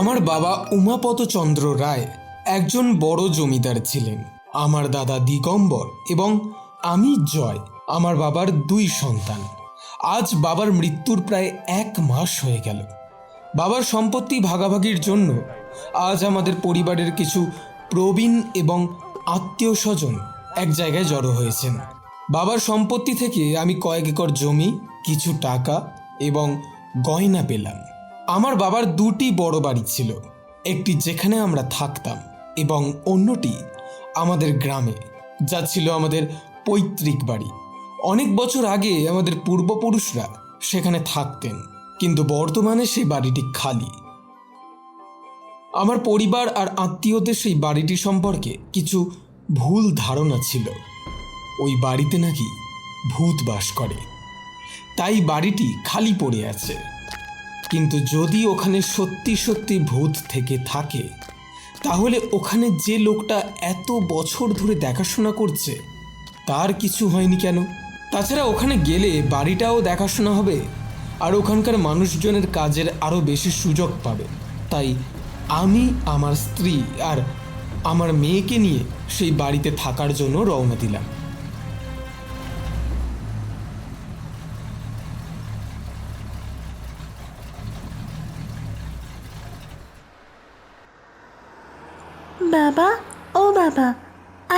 আমার বাবা উমাপতচন্দ্র রায় একজন বড় জমিদার ছিলেন। আমার দাদা দিগম্বর এবং আমি জয়, আমার বাবার দুই সন্তান। আজ বাবার মৃত্যুর প্রায় এক মাস হয়ে গেল। বাবার সম্পত্তি ভাগাভাগির জন্য আজ আমাদের পরিবারের কিছু প্রবীণ এবং আত্মীয় স্বজন এক জায়গায় জড়ো হয়েছেন। বাবার সম্পত্তি থেকে আমি কয়েক একর জমি, কিছু টাকা এবং গয়না পেলাম। আমার বাবার দুটি বড় বাড়ি ছিল। একটি যেখানে আমরা থাকতাম এবং অন্যটি আমাদের গ্রামে, যা ছিল আমাদের পৈতৃক বাড়ি। অনেক বছর আগে আমাদের পূর্বপুরুষরা সেখানে থাকতেন, কিন্তু বর্তমানে সেই বাড়িটি খালি। আমার পরিবার আর আত্মীয়দের সেই বাড়িটি সম্পর্কে কিছু ভুল ধারণা ছিল। ওই বাড়িতে নাকি ভূত বাস করে। তাই বাড়িটি খালি পড়ে আছে। কিন্তু যদি ওখানে সত্যি সত্যি ভূত থেকে থাকে, তাহলে ওখানে যে লোকটা এত বছর ধরে দেখাশোনা করছে, তার কিছু হয়নি কেন? তাছাড়া ওখানে গেলে বাড়িটাও দেখাশোনা হবে, আর ওখানকার মানুষজনের কাজের আরও বেশি সুযোগ পাবে। তাই আমি, আমার স্ত্রী আর আমার মেয়েকে নিয়ে সেই বাড়িতে থাকার জন্য রওনা দিলাম বাবা ও বাবা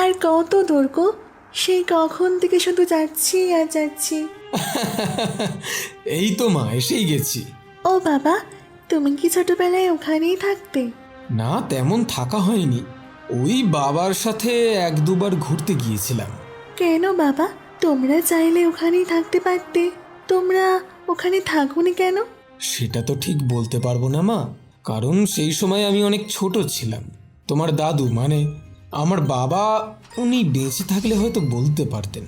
আর কত দূর গো সেই কখন থেকে শুধু যাচ্ছি আর যাচ্ছি। এই তো মা এসেই গেছি। ও বাবা তুমি কি ছোটবেলায় ওখানেই থাকতে? না তেমন থাকা হয়নি। ওই বাবার সাথে এক দুবার ঘুরতে গিয়েছিলাম। কেন বাবা? তোমরা চাইলে ওখানেই থাকতে পারতে। তোমরা ওখানে থাকুনি কেন? সেটা তো ঠিক বলতে পারব না মা কারণ সেই সময় আমি অনেক ছোট ছিলাম। তোমার দাদু মানে আমার বাবা উনি বেঁচে থাকলে হয়তো বলতে পারতেন।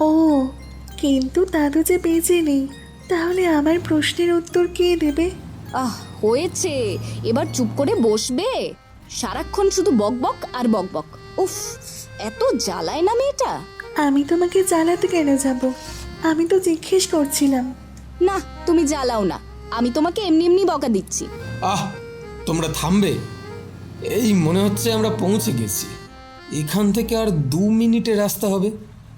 ও কিন্তু দাদু যে বেঁচে নেই তাহলে আমার প্রশ্নের উত্তর কে দেবে? আহ হয়েছে। এবার চুপ করে বসবে। সারাক্ষণ শুধু বকবক আর বকবক উফ এত জ্বালায় না মেয়েটা? আমি তোমাকে জ্বালাতে কেন যাব? আমি তো জিজ্ঞেস করছিলাম। না তুমি জ্বালাও না। আমি তোমাকে এমনি এমনি বকা দিচ্ছি। আহ তোমরা থামবে? এই মনে হচ্ছে আমরা পৌঁছে গেছি। এখান থেকে আর দু মিনিটের রাস্তা হবে।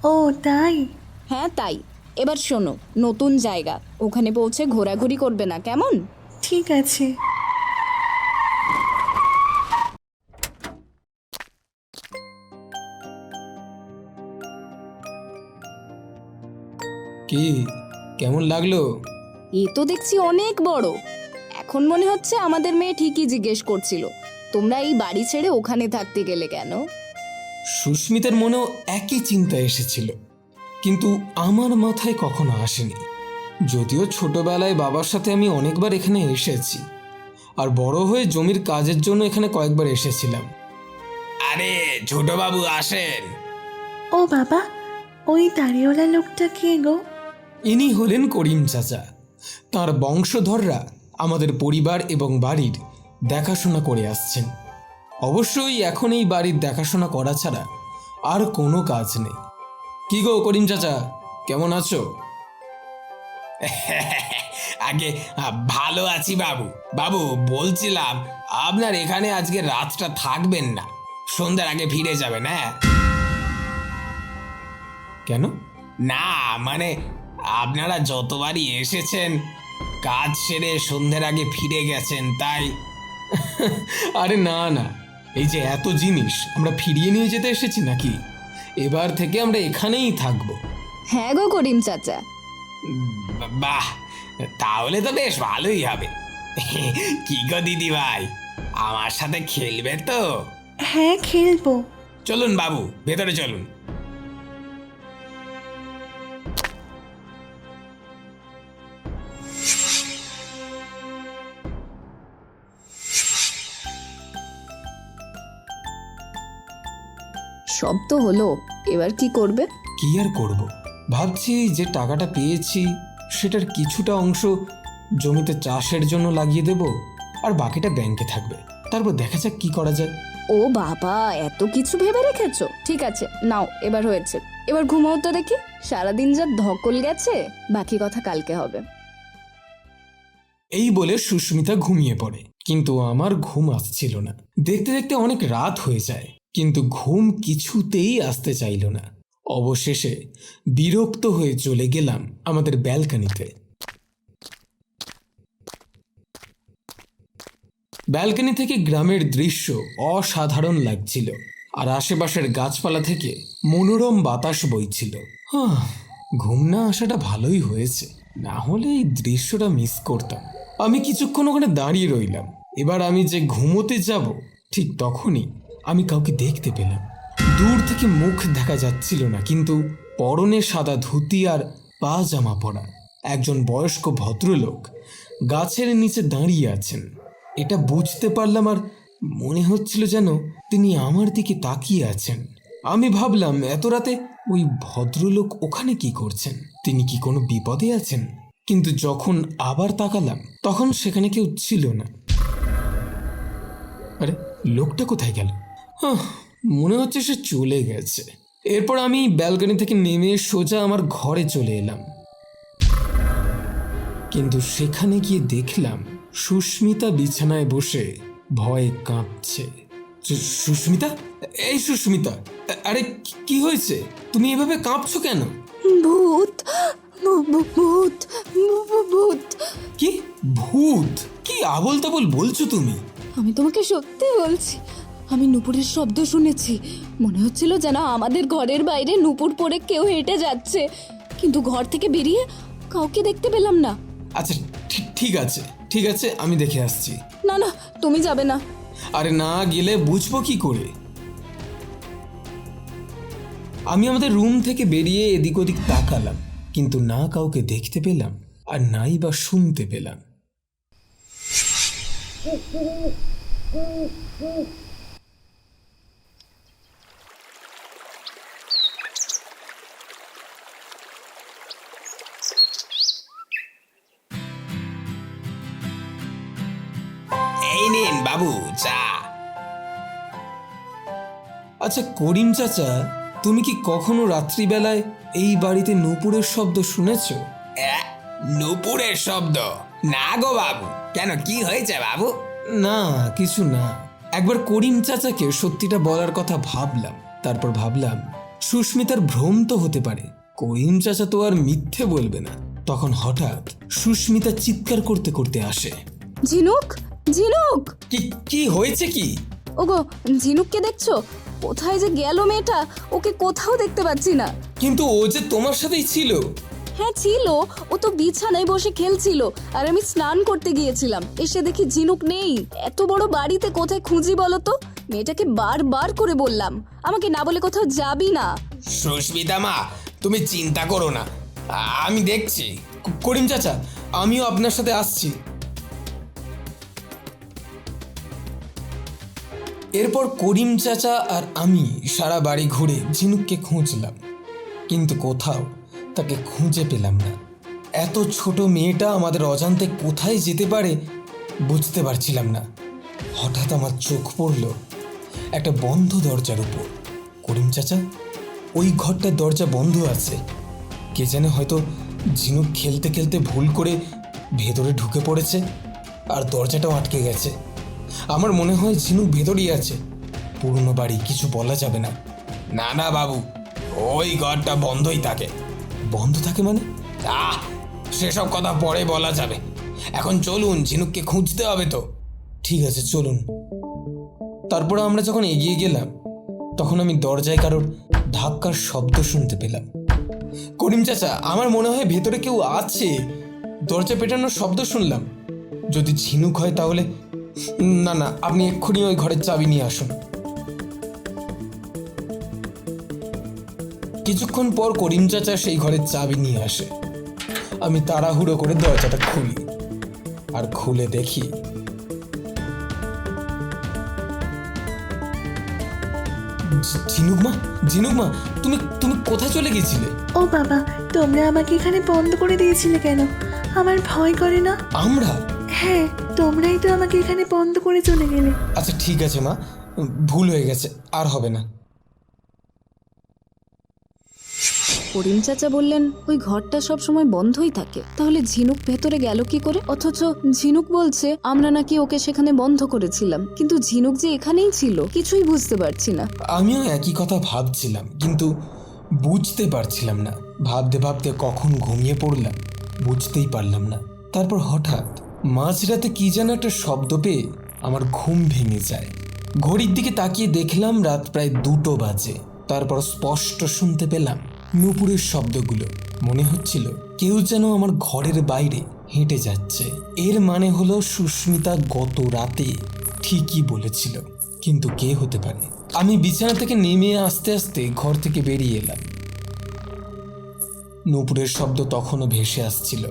ও তাই? হ্যাঁ তাই। এবার শোনো নতুন জায়গা। ওখানে পৌঁছে ঘোরাঘুরি করবে না কেমন? ঠিক আছে। কি? কেমন লাগল? এ তো দেখছি অনেক বড়। এখন মনে হচ্ছে আমাদের মেয়ে ঠিকই জিজ্ঞেস করছিল। তোমরা এই বাড়ি ছেড়ে ওখানে থাকতে গেলে কেন? সুস্মিতার মনেও একই চিন্তা এসেছিল কিন্তু আমার মাথায় কখনো আসেনি। যদিও ছোটবেলায় বাবার সাথে আমি অনেকবার এখানে এসেছি আর বড় হয়ে জমির কাজের জন্য এখানে কয়েকবার এসেছিলাম। আরে ছোটবাবু আসেন। ও বাবা ওই দাড়িওয়ালা লোকটা কে গো? ইনি হলেন করিম চাচা। তার বংশধররা আমাদের পরিবার এবং বাড়ির দেখাশোনা করে আসছেন। অবশ্যই এখন এই বাড়ির দেখাশোনা করা ছাড়া আর কোনো কাজ নেই। কি গো করিম চাচা, কেমন আছো? আগে ভালো আছি বাবু। বাবু, বলছিলাম, আপনার এখানে আজকে রাতটা থাকবেন না। সন্ধ্যার আগে ফিরে যাবেন হ্যাঁ? কেন? না মানে আপনারা যতবারই এসেছেন, কাজ সেরে সন্ধ্যের আগে ফিরে গেছেন, তাই। আরে না না। এই যে এত জিনিস আমরা ফিরিয়ে নিয়ে যেতে এসেছি নাকি? এবার থেকে আমরা এখানেই থাকব। হ্যাঁ গো করিম চাচা। বাহ তাহলে তো বেশ ভালোই হবে। কি গো দিদি ভাই আমার সাথে খেলবে তো? হ্যাঁ খেলব। চলুন বাবু ভেতরে চলুন। সব তো হলো এবার কি করবে? কি আর করব? ভাবছি যে টাকাটা পেয়েছি সেটার কিছুটা অংশ জমিতে চাষের জন্য লাগিয়ে দেব আর বাকিটা ব্যাংকে থাকবে। তারপর দেখা যাক কি করা যায়। ও বাবা এত কিছু ভেবে রেখেছো? ঠিক আছে নাও এবার হয়েছে। এবার ঘুমাও তো দেখি সারাদিন যা ধকল গেছে বাকি কথা কালকে হবে। এই বলে সুস্মিতা ঘুমিয়ে পড়ে কিন্তু আমার ঘুম আসছিল না। দেখতে দেখতে অনেক রাত হয়ে যায়। কিন্তু ঘুম কিছুতেই আসতে চাইল না। অবশেষে বিরক্ত হয়ে চলে গেলাম আমাদের ব্যালকানিতে। ব্যালকনি থেকে গ্রামের দৃশ্য অসাধারণ লাগছিল আর আশেপাশের গাছপালা থেকে মনোরম বাতাস বইছিল। ঘুম না আসাটা ভালোই হয়েছে। না হলে এই দৃশ্যটা মিস করতাম। আমি কিছুক্ষণ ওখানে দাঁড়িয়ে রইলাম। এবার আমি যে ঘুমোতে যাব, ঠিক তখনই আমি কাউকে দেখতে পেলাম। দূর থেকে মুখ দেখা যাচ্ছিল না, কিন্তু পরনে সাদা ধুতি আর পা জামা পরা একজন বয়স্ক ভদ্রলোক গাছের নিচে দাঁড়িয়ে আছেন। এটা বুঝতে পারলাম আর মনে হচ্ছিল যেন তিনি আমার দিকে তাকিয়ে আছেন। আমি ভাবলাম, এত রাতে ওই ভদ্রলোক ওখানে কি করছেন? তিনি কি কোনো বিপদে আছেন? কিন্তু যখন আবার তাকালাম, তখন সেখানে কেউ ছিল না। আরে, লোকটা কোথায় গেল? মনে হচ্ছে সে চলে গেছে। এরপর আমি ব্যালকনি থেকে নেমে সোজা আমার ঘরে চলে এলাম। কিন্তু সেখানে গিয়ে দেখলাম সুস্মিতা বিছানায় বসে ভয়ে কাঁপছে। সুস্মিতা? এই সুস্মিতা আরে কি- হয়েছে? তুমি এভাবে কাঁপছো কেন? ভূত ভূত ভূত। কি? ভূত? কি আবল তাবল বলছো তুমি? আমি তোমাকে সত্যি বলছি আমি নুপুরের শব্দ শুনেছি। মনে হচ্ছিল যেন আমাদের ঘরের বাইরে নুপুর পরে কেউ হেঁটে যাচ্ছে। কিন্তু ঘর থেকে বেরিয়ে কাউকে দেখতে পেলাম না। আচ্ছা ঠিক ঠিক আছে ঠিক আছে আমি দেখে আসছি। না না তুমি যাবে না। আরে না গেলে বুঝব কি করে? আমি আমাদের রুম থেকে বেরিয়ে এদিক ওদিক তাকালাম কিন্তু না কাউকে দেখতে পেলাম আর নাই বা শুনতে পেলাম। বাবু চা আচ্ছা করিম চাচা তুমি কি কখনো রাত্রিবেলায় এই বাড়িতে নূপুরের শব্দ শুনেছো? নুপুরের শব্দ? না গো বাবু। কেন কি হয়েছে বাবু? না কিছু না। একবার করিম চাচাকে সত্যিটা বলার কথা ভাবলাম। তারপর ভাবলাম সুস্মিতার ভ্রম তো হতে পারে। করিম চাচা তো আর মিথ্যে বলবে না। তখন হঠাৎ সুস্মিতা চিৎকার করতে করতে আসে। ঝিনুক ঝিনুক! কি কি হয়েছে কি? ওগো ঝিনুককে দেখছ? কোথায় যে গেল মেয়েটা ওকে কোথাও দেখতে পাচ্ছি না। কিন্তু ও যে তোমার সাথেই ছিল। হ্যাঁ ছিল। ও তো বিছানায় বসে খেলছিল। আর আমি স্নান করতে গিয়েছিলাম। এসে দেখি ঝিনুক নেই। এত বড় বাড়িতে কোথায় খুঁজি বলো তো? মেয়েটাকে বারবার করে বললাম। আমাকে না বলে কোথাও যাবি না। সুস্মিতা মা তুমি চিন্তা করো না। আমি দেখছি। করিম চাচা আমিও আপনার সাথে আসছি। এরপর করিম চাচা আর আমি সারা বাড়ি ঘুরে ঝিনুককে খুঁজলাম। কিন্তু কোথাও তাকে খুঁজে পেলাম না। এত ছোট মেয়েটা আমাদের অজান্তে কোথায় যেতে পারে বুঝতে পারছিলাম না। হঠাৎ আমার চোখ পড়ল একটা বন্ধ দরজার উপর। করিম চাচা, ওই ঘরটার দরজা বন্ধ আছে। কে জানে হয়তো ঝিনুক খেলতে খেলতে ভুল করে ভেতরে ঢুকে পড়েছে আর দরজাটাও আটকে গেছে। আমার মনে হয় ঝিনুক ভেতরই আছে। পুরনো বাড়ি, কিছু বলা যাবে না। না না, বাবু, ওই ঘরটা বন্ধই থাকে। বন্ধ থাকে মানে? আহ, সেসব কথা পরে বলা যাবে। এখন চলুন, ঝিনুককে খুঁজতে হবে তো। ঠিক আছে, চলুন। তারপরে আমরা যখন এগিয়ে গেলাম, তখন আমি দরজায় কারোর ধাক্কার শব্দ শুনতে পেলাম। করিম চাচা, আমার মনে হয় ভেতরে কেউ আছে। দরজা পেটানোর শব্দ শুনলাম। যদি ঝিনুক হয় তাহলে না না আপনি এক্ষুনি ওই ঘরের চাবি নিয়ে আসুন। কিছুক্ষণ পর করিম চাচা সেই ঘরের চাবি নিয়ে আসে। আমি তাড়াহুড়ো করে দরজাটা খুলি আর খুলে দেখি ঝি- ঝিনুক মা ঝিনুক মা তুমি তুমি কোথায় চলে গেছিলে ও বাবা তোমরা আমাকে এখানে বন্ধ করে দিয়েছিলে কেন? আমার ভয় করে না? আমরা? হ্যাঁ তোমরাই তো আমাকে এখানে বন্ধ করে চলে গেলে। আচ্ছা ঠিক আছে মা। ভুল হয়ে গেছে আর হবে না। করিম চাচা বললেন ওই ঘরটা সব সময় বন্ধই থাকে। তাহলে ঝিনুক ভেতরে গেল কি করে? অথচ ঝিনুক বলছে আমরা নাকি ওকে সেখানে বন্ধ করেছিলাম। কিন্তু ঝিনুক যে এখানেই ছিল কিছুই বুঝতে পারছি না। আমিও একই কথা ভাবছিলাম কিন্তু বুঝতে পারছিলাম না। ভাবতে ভাবতে কখন ঘুমিয়ে পড়লাম বুঝতেই পারলাম না। তারপর হঠাৎ মাঝরাতে কি যেন একটা শব্দ পেয়ে আমার ঘুম ভেঙে যায়। ঘড়ির দিকে তাকিয়ে দেখলাম রাত প্রায় দুটো বাজে। তারপর স্পষ্ট শুনতে পেলাম নুপুরের শব্দগুলো। মনে হচ্ছিল কেউ যেন আমার ঘরের বাইরে হেঁটে যাচ্ছে। এর মানে হলো সুস্মিতা গত রাতে ঠিকই বলেছিল, কিন্তু কে হতে পারে? আমি বিছানা থেকে নেমে আস্তে আস্তে ঘর থেকে বেরিয়ে এলাম। নূপুরের শব্দ তখনও ভেসে আসছিল।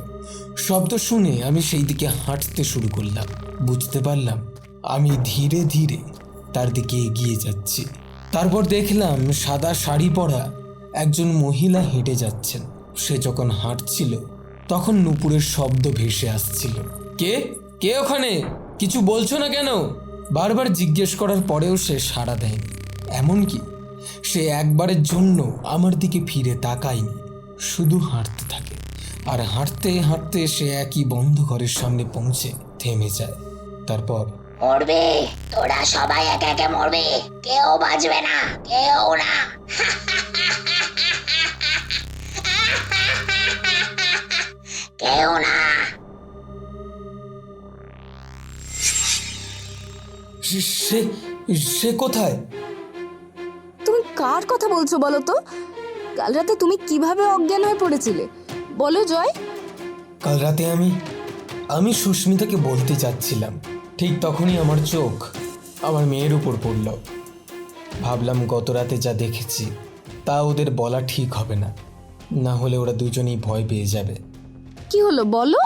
শব্দ শুনে আমি সেই দিকে হাঁটতে শুরু করলাম। বুঝতে পারলাম, আমি ধীরে ধীরে তার দিকে এগিয়ে যাচ্ছি। তারপর দেখলাম সাদা শাড়ি পরা একজন মহিলা হেঁটে যাচ্ছেন। সে যখন হাঁটছিল, তখন নূপুরের শব্দ ভেসে আসছিল। কে? কে ওখানে? কিছু বলছো না কেন? বারবার জিজ্ঞেস করার পরেও সে সাড়া দেয়নি। এমনকি সে একবারের জন্য আমার দিকে ফিরে তাকায়নি, শুধু হাঁটতে থাকে। আর হাঁটতে হাঁটতে সে একই বন্ধ ঘরের সামনে পৌঁছে থেমে যায়। তারপর মরবে তোরা সবাই একে একে মরবে। কেউ বাঁচবে না কেউ না। কেউ না। সে- সে সে কোথায়? তুমি কার কথা বলছো বলো তো? কাল রাতে তুমি কীভাবে অজ্ঞান হয়ে পড়েছিলে? বলো জয়। কাল রাতে আমি আমি সুস্মিতাকে বলতে যাচ্ছিলাম ঠিক তখনই আমার চোখ আমার মেয়ের উপর পড়ল। ভাবলাম গত রাতে যা দেখেছি তা ওদের বলা ঠিক হবে না। না হলে ওরা দুজনেই ভয় পেয়ে যাবে। কি হলো বলো।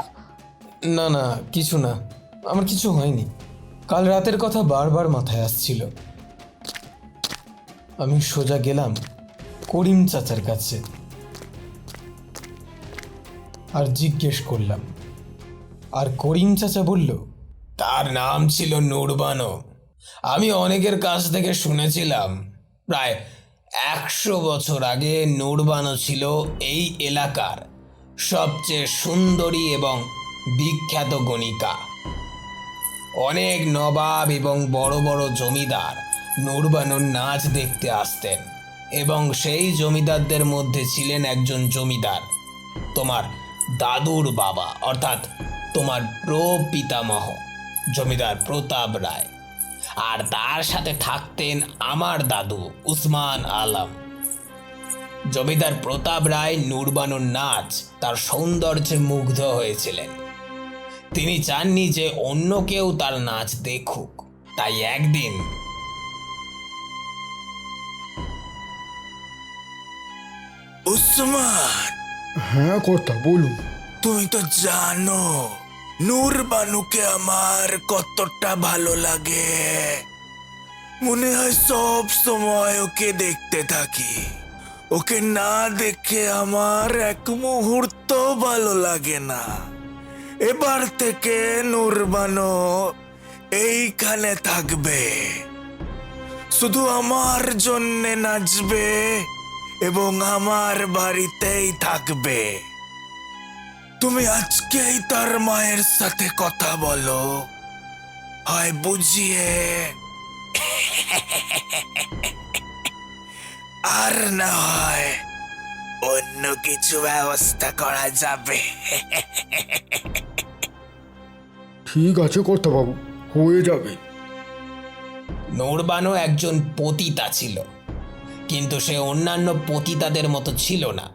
না না কিছু না। আমার কিছু হয়নি। কাল রাতের কথা বারবার মাথায় আসছিল। আমি সোজা গেলাম করিম চাচার কাছে। আর জিজ্ঞেস করলাম, আর করিম চাচা বলল, তার নাম ছিল নুরবানো। আমি অনেকের কাছ থেকে শুনেছিলাম, প্রায় একশো বছর আগে নুরবানো ছিল এই এলাকার সবচেয়ে সুন্দরী এবং বিখ্যাত গণিকা। অনেক নবাব এবং বড় বড় জমিদার নুরবানুর নাচ দেখতে আসতেন এবং সেই জমিদারদের মধ্যে ছিলেন একজন জমিদার। তোমার দাদুর বাবা, অর্থাৎ তোমার প্রপিতামহ, জমিদার প্রতাপ রায়। আর তার সাথে থাকতেন আমার দাদু উসমান আলম। জমিদার প্রতাপ রায় নুরবানুর নাচ তার সৌন্দর্যে মুগ্ধ হয়েছিলেন। তিনি চাননি যে অন্য কেউ তার নাচ দেখুক। তাই একদিন উসমান হ্যাঁ কর্তা, বলুন। তুমি তো জানো, নূর বানুকে আমার কতটা ভালো লাগে। মনে হয় সব সময় ওকে দেখতে থাকি। ওকে না দেখে আমার এক মুহূর্ত ভালো লাগে না। এবার থেকে নূরবানো এইখানে থাকবে। শুধু আমার জন্যে নাচবে এবং আমার বাড়িতেই থাকবে। তুমি আজকেই তার মায়ের সাথে কথা বলো। হয় বুঝিয়ে। আর না হয় অন্য কিছু ব্যবস্থা করা যাবে। ঠিক আছে কর্তা বাবু হয়ে যাবে। নূরবানো একজন পতিতা ছিল। কিন্তু সে অন্যান্য পতিতাদের মতো ছিল না।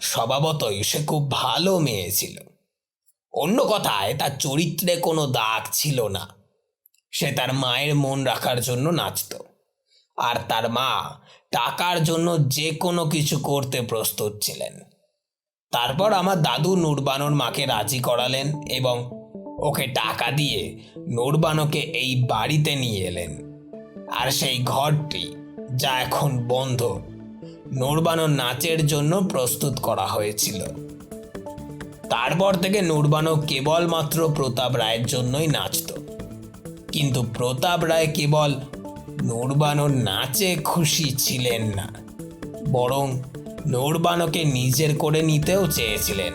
স্বভাবতই সে খুব ভালো মেয়ে ছিল। অন্য কথায়, তার চরিত্রে কোনো দাগ ছিল না। সে তার মায়ের মন রাখার জন্য নাচত। আর তার মা টাকার জন্য যে কোনো কিছু করতে প্রস্তুত ছিলেন। তারপর আমার দাদু নুরবানোর মাকে রাজি করালেন এবং ওকে টাকা দিয়ে নুরবানোকে এই বাড়িতে নিয়ে এলেন। আর সেই ঘরটি যা এখন বন্ধ। নুরবানো নাচের জন্য প্রস্তুত করা হয়েছিল। তারপর থেকে নুরবানো কেবলমাত্র প্রতাপ রায়ের জন্যই নাচত। কিন্তু প্রতাপ রায় কেবল নুরবানোর নাচে খুশি ছিলেন না, বরং নূরবানোকে নিজের করে নিতেও চেয়েছিলেন।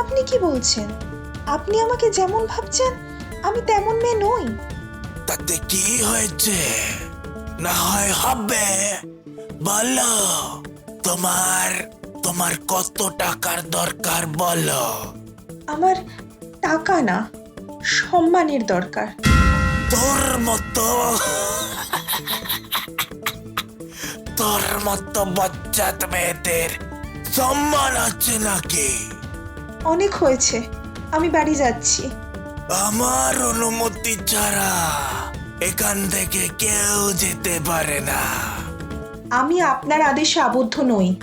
আপনি কি বলছেন? আপনি আমাকে যেমন ভাবছেন আমি তেমন মেয়ে নই। তাতে কি হয়েছে? না হয় হবে। বলো তোমার তোমার কত টাকার দরকার বলো। আমার টাকা না সম্মানের দরকার। তোর মতো তোর মতো বচ্চাত মেয়েদের সম্মান আছে নাকি? অনেক হয়েছে আমি বাড়ি যাচ্ছি। আমার অনুমতি ছাড়া এখান থেকে কেউ যেতে পারে না। আমি আপনার আদেশে আবদ্ধ নই।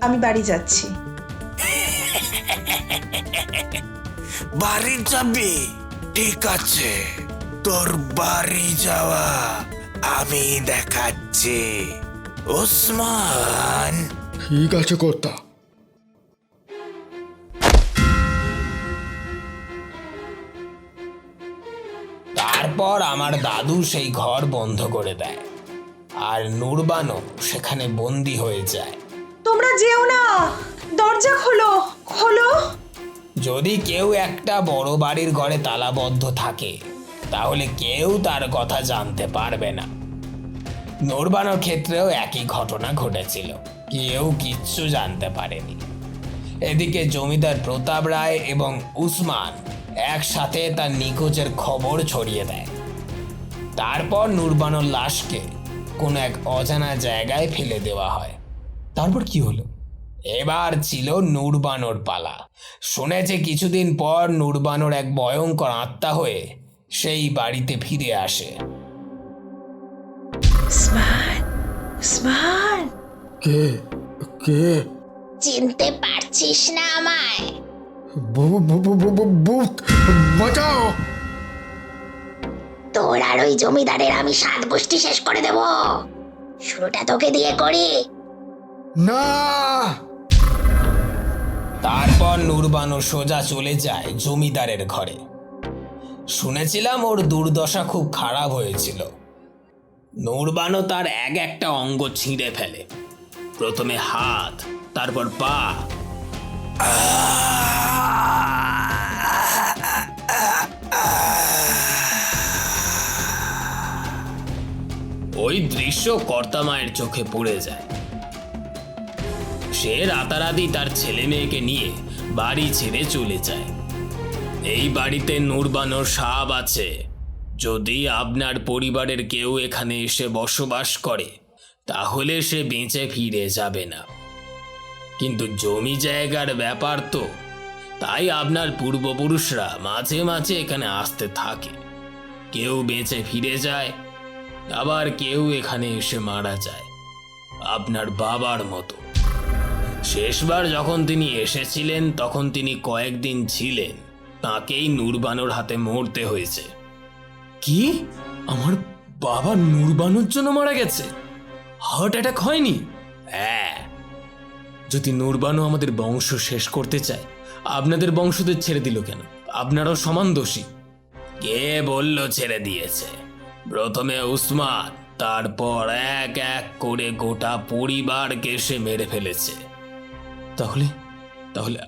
আমি বাড়ি যাচ্ছি। বাড়ি যাবি? ঠিক আছে। তোর বাড়ি যাওয়া আমি দেখাচ্ছি। ওসমান। ঠিক আছে কর্তা। তারপর আমার দাদু সেই ঘর বন্ধ করে দেয়। আর নূরবানো সেখানে বন্দি হয়ে যায়। তোমরা যেও না। দরজা খোলো খোলো। যদি কেউ একটা বড় বাড়ির ঘরে তালাবদ্ধ থাকে তাহলে কেউ তার কথা জানতে পারবে না। নূরবানোর ক্ষেত্রেও একই ঘটনা ঘটেছিল। কেউ কিচ্ছু জানতে পারেনি। এদিকে জমিদার প্রতাপ রায় এবং উসমান একসাথে তার নিখোঁজের খবর ছড়িয়ে দেয়। তারপর নূরবানোর লাশকে কোনো এক অজানা জায়গায় ফেলে দেওয়া হয়। তারপর কি হলো? এবার ছিল নূরবানোর পালা। শুনেছে কিছুদিন পর নূরবানোর এক ভয়ঙ্কর আত্মা হয়ে সেই বাড়িতে ফিরে আসে। কে? কে? চিনতে পারছিস না আমায়। ভূত! বাঁচাও! তোর আর ওই জমিদারের আমি সাত গোষ্ঠী শেষ করে দেব। শুরুটা তোকে দিয়ে করি। না! তারপর নূরবানো সোজা চলে যায় জমিদারের ঘরে। শুনেছিলাম ওর দুর্দশা খুব খারাপ হয়েছিল। নূরবানো তার এক একটা অঙ্গ ছিঁড়ে ফেলে। প্রথমে হাত তারপর পা। ওই দৃশ্য কর্তা মায়ের চোখে পড়ে যায়। সে রাতারাতি তার ছেলে মেয়েকে নিয়ে বাড়ি ছেড়ে চলে যায়। এই বাড়িতে নূরবানোর সাপ আছে। যদি আপনার পরিবারের কেউ এখানে এসে বসবাস করে, তাহলে সে বেঁচে ফিরে যাবে না। কিন্তু জমি জায়গার ব্যাপার তো, তাই আপনার পূর্বপুরুষরা মাঝে মাঝে এখানে আসতে থাকে। কেউ বেঁচে ফিরে যায় আবার কেউ এখানে এসে মারা যায়। আপনার বাবার মতো। শেষবার যখন তিনি এসেছিলেন, তখন তিনি কয়েকদিন ছিলেন। তাকেই নূরবানোর হাতে মরতে হয়েছে। কি? আমার বাবা নূরবানোর জন্য মারা গেছে? হার্ট অ্যাটাক হয়নি? হ্যাঁ। যদি নূরবানো আমাদের বংশ শেষ করতে চায়, আপনাদের বংশদের ছেড়ে দিল কেন? আপনারাও সমান দোষী। কে বলল ছেড়ে দিয়েছে? প্রথমে উসমান, তারপর এক এক করে গোটা পরিবারকে সে মেরে ফেলেছে। তাহলে তাহলে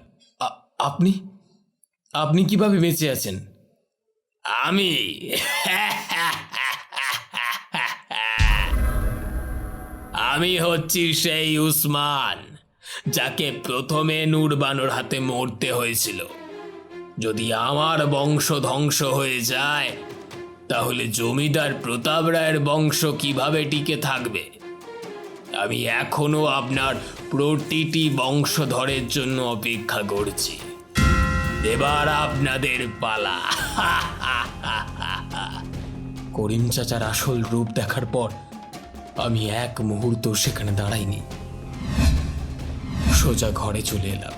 আপনি আপনি কীভাবে বেঁচে আছেন? আমি? আমি হচ্ছি সেই উসমান, যাকে প্রথমে নূরবানোর হাতে মরতে হয়েছিল। যদি আমার বংশ ধ্বংস হয়ে যায় তাহলে জমিদার প্রতাপ রায়ের বংশ কীভাবে টিকে থাকবে? আমি এখনও আপনার প্রতিটি বংশধরের জন্য অপেক্ষা করছি। এবার আপনাদের পালা। করিম চাচার আসল রূপ দেখার পর আমি এক মুহূর্ত সেখানে দাঁড়াইনি। সোজা ঘরে চলে এলাম।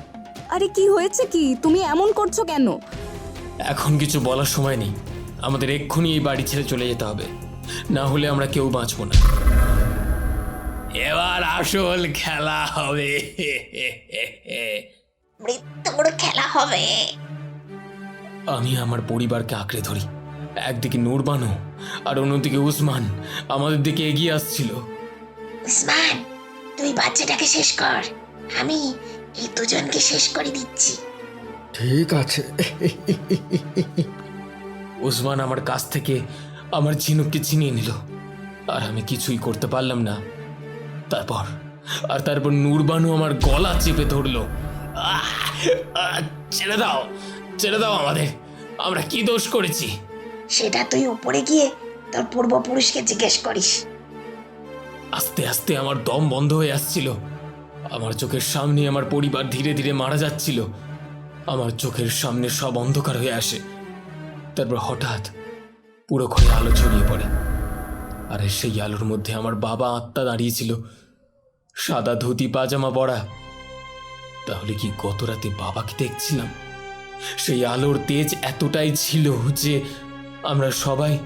আরে কি হয়েছে কি? তুমি এমন করছ কেন? এখন কিছু বলার সময় নেই। আমাদের এক্ষুনি এই বাড়ি ছেড়ে চলে যেতে হবে। না হলে আমরা কেউ বাঁচবো না। এবার আসল খেলা হবে। মৃত্যুর খেলা হবে। আমি আমার পরিবারকে আঁকড়ে ধরি। একদিকে নূরবানো আর অন্যদিকে উসমান। আমাদের দিকে এগিয়ে আসছিল। উসমান তুই বাচ্চাটাকে শেষ কর। আমি এই দুজনকে শেষ করে দিচ্ছি। ঠিক আছে। উসমান আমার কাছ থেকে আমার ঝিনুককে ছিনিয়ে নিল। আর আমি কিছুই করতে পারলাম না। তারপর আর তারপর নূরবানু আমার গলা চেপে ধরলো! ছেড়ে দাও ছেড়ে দাও আমাদের। আমরা কি দোষ করেছি? সেটা তুই উপরে গিয়ে তোর পূর্বপুরুষকে জিজ্ঞেস করিস। আস্তে আস্তে আমার দম বন্ধ হয়ে আসছিল। আমার চোখের সামনে আমার পরিবার ধীরে ধীরে মারা যাচ্ছিল। আমার চোখের সামনে সব অন্ধকার হয়ে আসে। তারপর হঠাৎ পুরো ঘরে আলো ছড়িয়ে পড়ে। আর সেই আলোর মধ্যে আমার বাবা আত্মা দাঁড়িয়েছিল। সাদা ধুতি, পাজামা পরা। তাহলে কি গত রাতে বাবাকে দেখছিলাম? সেই আলোর তেজ এতটাই ছিল যে আমরা সবাই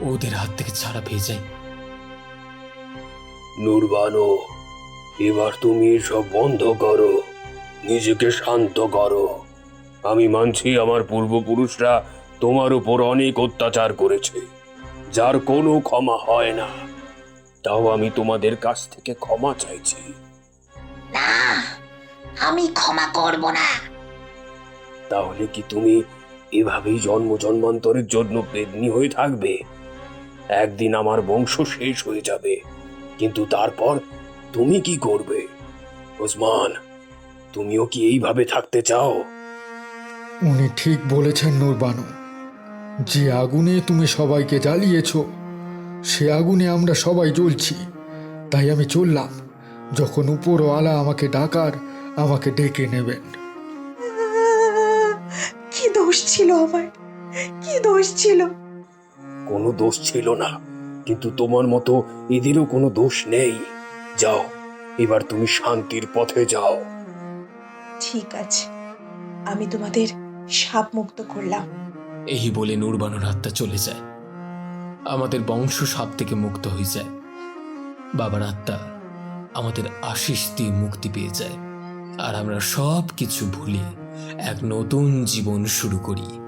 ওদের হাত থেকে ছাড়া পেয়ে যাই। নুরবানো, এবার তুমি সব বন্ধ করো। নিজেকে শান্ত করো। আমি মানছি আমার পূর্বপুরুষরা তোমার উপর অনেক অত্যাচার করেছে যার কোনো ক্ষমা হয় না। তাও আমি তোমাদের কাছ থেকে ক্ষমা চাইছি। না আমি ক্ষমা করব না। তাহলে কি তুমি এভাবেই জন্ম জন্মান্তরের জন্য বেদনি হয়ে থাকবে? একদিন আমার বংশ শেষ হয়ে যাবে কিন্তু তারপর তুমি কি করবে? ওসমান তুমিও কি এইভাবে থাকতে চাও? উনি ঠিক বলেছেন নূরবানু। যে আগুনে তুমি সবাইকে জ্বালিয়েছ সে আগুনে আমরা সবাই জ্বলছি। তাই আমি চললাম যখন উপরওয়ালা আমাকে ডাকার আমাকে ডেকে নেবেন। কি দোষ ছিল আমার? কি দোষ ছিল? কোনো দোষ ছিল না কিন্তু তোমার মতো এদেরও কোনো দোষ নেই। যাও এবার তুমি শান্তির পথে যাও। ঠিক আছে আমি তোমাদের সাপ মুক্ত করলাম। এই বলে নূরবানুর আত্মা চলে যায়। আমাদের বংশ সাপ থেকে মুক্ত হয়ে যায়। বাবার আত্মা আমাদের আশিস দিয়ে মুক্তি পেয়ে যায়। আর আমরা সব কিছু ভুলে এক নতুন জীবন শুরু করি।